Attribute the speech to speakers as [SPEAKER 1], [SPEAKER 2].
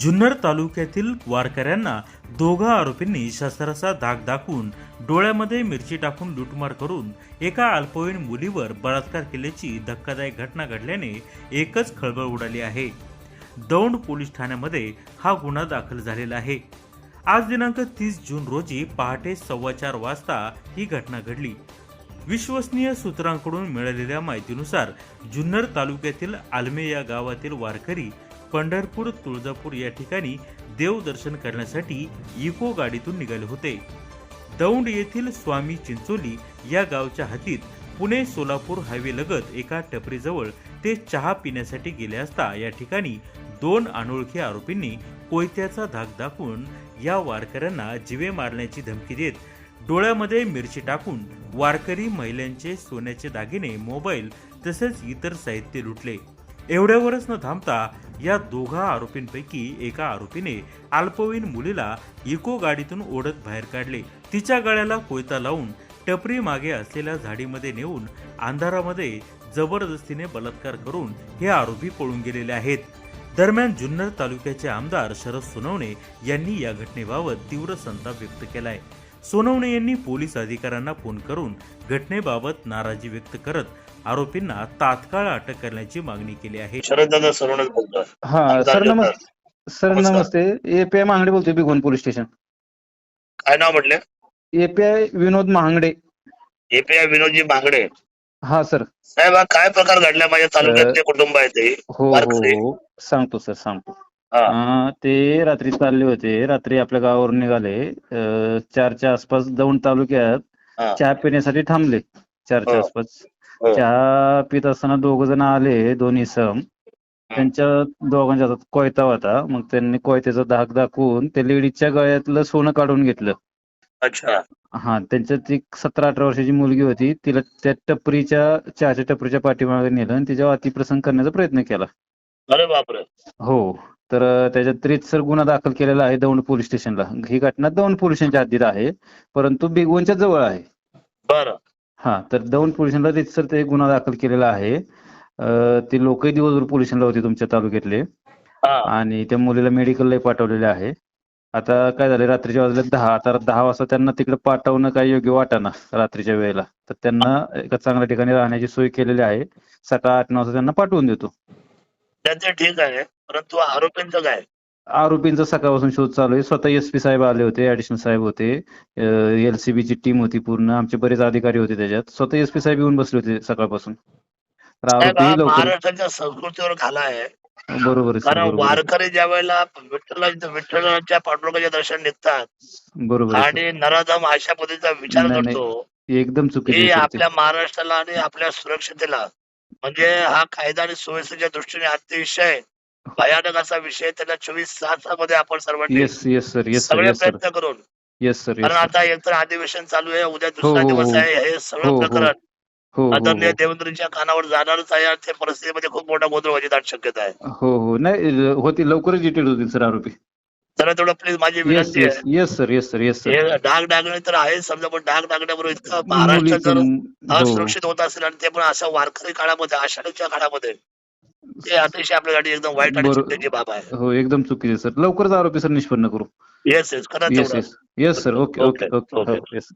[SPEAKER 1] जुन्नर तालुक्यातील वारकऱ्यांना दोघा आरोपींनी शस्त्राचा धाक दाखवून डोळ्यामध्ये मिरची टाकून लुटमार करून एका अल्पवयीन मुलीवर बलात्कार केल्याची धक्कादायक घटना घडल्याने एकच खळबळ उडाली आहे. दौंड पोलीस ठाण्यामध्ये हा गुन्हा दाखल झालेला आहे. आज दिनांक तीस जून रोजी पहाटे सव्वा चार वाजता ही घटना घडली. विश्वसनीय सूत्रांकडून मिळालेल्या माहितीनुसार जुन्नर तालुक्यातील आलमे या गावातील वारकरी पंढरपूर तुळजापूर या ठिकाणी देवदर्शन करण्यासाठी इको गाडीतून निघाले होते. दौंड येथील स्वामी चिंचोली या गावच्या हातीत पुणे सोलापूर हायवे लगत एका टपरीजवळ ते चहा पिण्यासाठी गेले असता या ठिकाणी दोन अनोळखी आरोपींनी कोयत्याचा धाक दाखवून या वारकऱ्यांना जिवे मारण्याची धमकी देत डोळ्यामध्ये मिरची टाकून वारकरी महिलांचे सोन्याचे दागिने मोबाईल तसेच इतर साहित्य लुटले. एवढ्यावरच न थांबता या दोघा आरोपींपैकी एका आरोपीने अल्पवयीन मुलीला इको गाडीतून ओढत बाहेर काढले. तिच्या गळ्याला कोयता लावून टपरी मागे असलेल्या झाडीमध्ये नेऊन अंधारामध्ये जबरदस्तीने बलात्कार करून हे आरोपी पळून गेलेले आहेत. दरम्यान जुन्नर तालुक्याचे आमदार शरद सोनवणे यांनी या घटनेबाबत तीव्र संताप व्यक्त केलाय. सोनवणे यांनी पोलीस अधिकाऱ्यांना फोन करून घटनेबाबत नाराजी व्यक्त करत आरोपींना तात्काळ अटक करण्याची मागणी केली आहे.
[SPEAKER 2] शरददादा बोलतोय.
[SPEAKER 3] हा सर. नमस्ते. सर
[SPEAKER 2] नमस्कार.
[SPEAKER 3] नमस्ते. एपीआय महांगडे बोलतोय बिगोन पोलीस स्टेशन.
[SPEAKER 2] काय नाव म्हटले?
[SPEAKER 3] एपीआय विनोद महांगडे.
[SPEAKER 2] एपीआय विनोदजी बांगडे
[SPEAKER 3] हा सर.
[SPEAKER 2] साहेब हा काय प्रकार घडला? माझ्या तालुक्यातले कुटुंब आहे ते.
[SPEAKER 3] हो हो
[SPEAKER 2] वारकरी.
[SPEAKER 3] हो. सांगतो सर सांगतो.
[SPEAKER 2] हा.
[SPEAKER 3] अं, ते रात्री चालले होते. रात्री आपल्या गावावरून निघाले. अं, चारच्या आसपास दौंड तालुक्यात
[SPEAKER 2] हा.
[SPEAKER 3] चहा पिण्यासाठी थांबले. चारच्या
[SPEAKER 2] हो.
[SPEAKER 3] आसपास. चहा पित असताना दोघ जण आले दोन्ही सम. त्यांच्या दोघांच्या हातात कोयता होता. मग त्यांनी कोयत्याचा धाक दाखवून त्या लेडीजच्या गळ्यातलं सोनं काढून घेतलं.
[SPEAKER 2] अच्छा.
[SPEAKER 3] हा त्यांच्यात एक सतरा अठरा वर्षाची मुलगी होती. तिला त्या टपरीच्या चहाच्या टपरीच्या पाठीमागे नेलं आणि तिच्यावर अतिप्रसंग करण्याचा प्रयत्न केला.
[SPEAKER 2] अरे बापरे.
[SPEAKER 3] हो. तर त्याच्यात रीतसर गुन्हा दाखल केलेला आहे दौंड पोलीस स्टेशनला. ही घटना दौंड पोलिसांच्या हद्दीत आहे. परंतु बिगवनच्या जवळ आहे.
[SPEAKER 2] बरं.
[SPEAKER 3] हा तर दौंड पोलिसांना रीतसर ते गुन्हा दाखल केलेला आहे. ते लोकही दिवसभर पोलिसांना होते तुमच्या तालुक्यातले. आणि त्या मुलीला मेडिकलला पाठवलेले आहे. आता काय झालं रात्रीच्या वाजले दहा आता दहा वाजता त्यांना तिकडे पाठवणं काही योग्य वाटाना रात्रीच्या वेळेला. तर त्यांना एका चांगल्या ठिकाणी राहण्याची सोय केलेली आहे. सकाळ आठ नऊ वाजता त्यांना पाठवून देतो.
[SPEAKER 2] त्याचे ठीक आहे परंतु आरोपींचं काय?
[SPEAKER 3] आरोपींचा सकाळपासून शोध चालू आहे स्वतः एस पी साहेब आले होते ऍडिशनल साहेब होते एलसीबी ची टीम होती पूर्ण आमचे बरेच अधिकारी होते त्याच्यात स्वतः एस पी साहेब येऊन बसले होते सकाळपासून
[SPEAKER 2] महाराष्ट्राच्या संस्कृतीवर घाला आहे
[SPEAKER 3] बरोबर
[SPEAKER 2] कारण. वारकरी ज्या वेळेला विठ्ठला विठ्ठलाच्या पांडुरंगाच्या दर्शन निघतात
[SPEAKER 3] बरोबर
[SPEAKER 2] आणि नराधम अशा पद्धतीचा विचार. करतो.
[SPEAKER 3] एकदम ते.
[SPEAKER 2] आपल्या महाराष्ट्राला आणि आपल्या सुरक्षतेला म्हणजे हा कायदा आणि सुव्यवस्थेच्या दृष्टीने अतिशय भयानक असा विषय त्याला चोवीस तासामध्ये आपण सर्वांनी
[SPEAKER 3] yes yes sir yes sir
[SPEAKER 2] सगळे प्रयत्न करून.
[SPEAKER 3] येस सर
[SPEAKER 2] कारण
[SPEAKER 3] येस सर
[SPEAKER 2] आता एकतर अधिवेशन चालू आहे उद्या दुसरा
[SPEAKER 3] हो, हो,
[SPEAKER 2] दिवस
[SPEAKER 3] हो.
[SPEAKER 2] आहे हे सगळं. प्रकरण आदरणीय देवेंद्रच्या कानावर जाणारच आहे आणि त्या परिस्थितीमध्ये खूप मोठा गोंधळ व्हायची दाट शक्यता आहे.
[SPEAKER 3] हो हो. नाही होती लवकरच डिटेल होतील सर आरोपी.
[SPEAKER 2] तर तेवढं प्लीज माझी
[SPEAKER 3] येस
[SPEAKER 2] विनंती आहे.
[SPEAKER 3] Yes sir yes sir yes sir
[SPEAKER 2] डाग डागणे तर आहे समजा पण डाग डागण्याबरोबर इतकं महाराष्ट्र जर असुरक्षित होत असेल आणि ते पण असं वारकरी काळामध्ये आषाढीच्या काळामध्ये ते अतिशय आपल्यासाठी एकदम वाईट आणि चिंतेची बाब आहे
[SPEAKER 3] हो एकदम चुकीचे सर. लवकरच आरोपी सर निष्पन्न करू.
[SPEAKER 2] येस येस करा
[SPEAKER 3] येस
[SPEAKER 2] तेवढं
[SPEAKER 3] yes yes sir okay
[SPEAKER 2] okay,
[SPEAKER 3] okay okay
[SPEAKER 2] okay.
[SPEAKER 3] हो येस